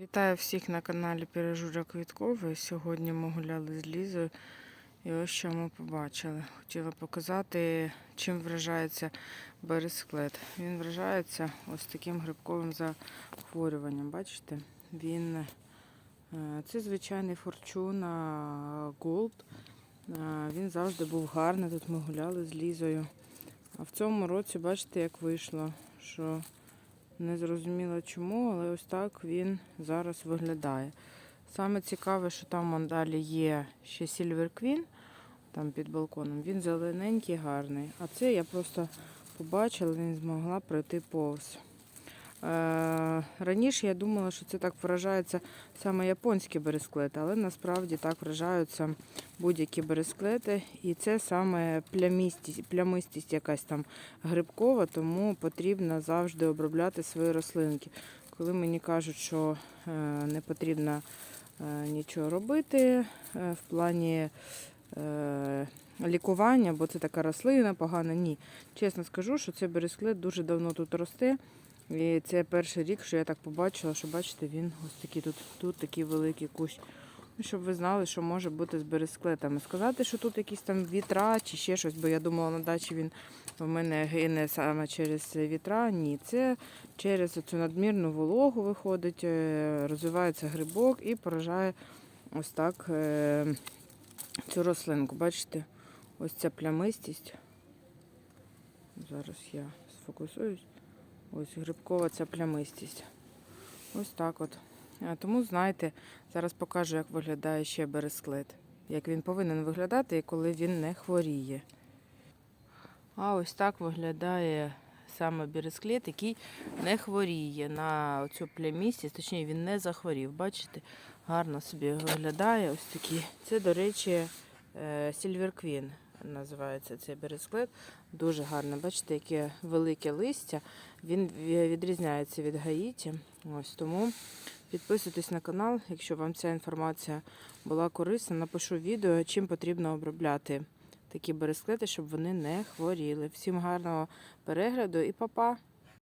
Вітаю всіх на каналі Пережура Квіткової. Сьогодні ми гуляли з Лізою і ось що ми побачили. Хотіла показати, чим вражається бересклет. Він вражається ось таким грибковим захворюванням. Бачите? Він е, це звичайний форчуна Gold. Е, Він завжди був гарний. Тут ми гуляли з Лізою. А в цьому році, бачите, як вийшло, що не зрозуміло чому, але ось так він зараз виглядає. Саме цікаве, що там далі є ще Silver Queen, там під балконом. Він зелененький, гарний. А це я просто побачила, не змогла пройти повз. Е, раніше я думала, що це так вражається саме японські бересклети, але насправді так вражаються будь-які бересклети. І це саме плямістість, плямистість якась там грибкова, тому потрібно завжди обробляти свої рослинки. Коли мені кажуть, що е, не потрібно е, нічого робити в плані лікування, бо це така рослина погана, ні. Чесно скажу, що цей бересклет дуже давно тут росте. І це перший рік, що я так побачила, що бачите, він ось такий тут, тут такий великий кущ. Ну, щоб ви знали, що може бути з бересклетами. Сказати, що тут якісь там вітра чи ще щось, бо я думала, на дачі він у мене гине саме через вітра. Ні, це через цю надмірну вологу виходить, е, розвивається грибок і поражає ось так е, цю рослинку. Бачите, ось ця плямистість. Зараз я сфокусуюсь. Ось грибкова ця плямистість. Ось так от. Тому знаєте, зараз покажу, як виглядає ще бересклет. Як він повинен виглядати, коли він не хворіє. А ось так виглядає саме бересклет, який не хворіє на цю плямістість, точніше він не захворів. Бачите, гарно собі виглядає. Ось такий. Це, до речі, е, Queen називається цей бересклет. Дуже гарно. Бачите, яке велике листя. Він відрізняється від гаїті. Ось тому підписуйтесь на канал, якщо вам ця інформація була корисна. Напишу відео, чим потрібно обробляти такі бересклети, щоб вони не хворіли. Всім гарного перегляду і па-па!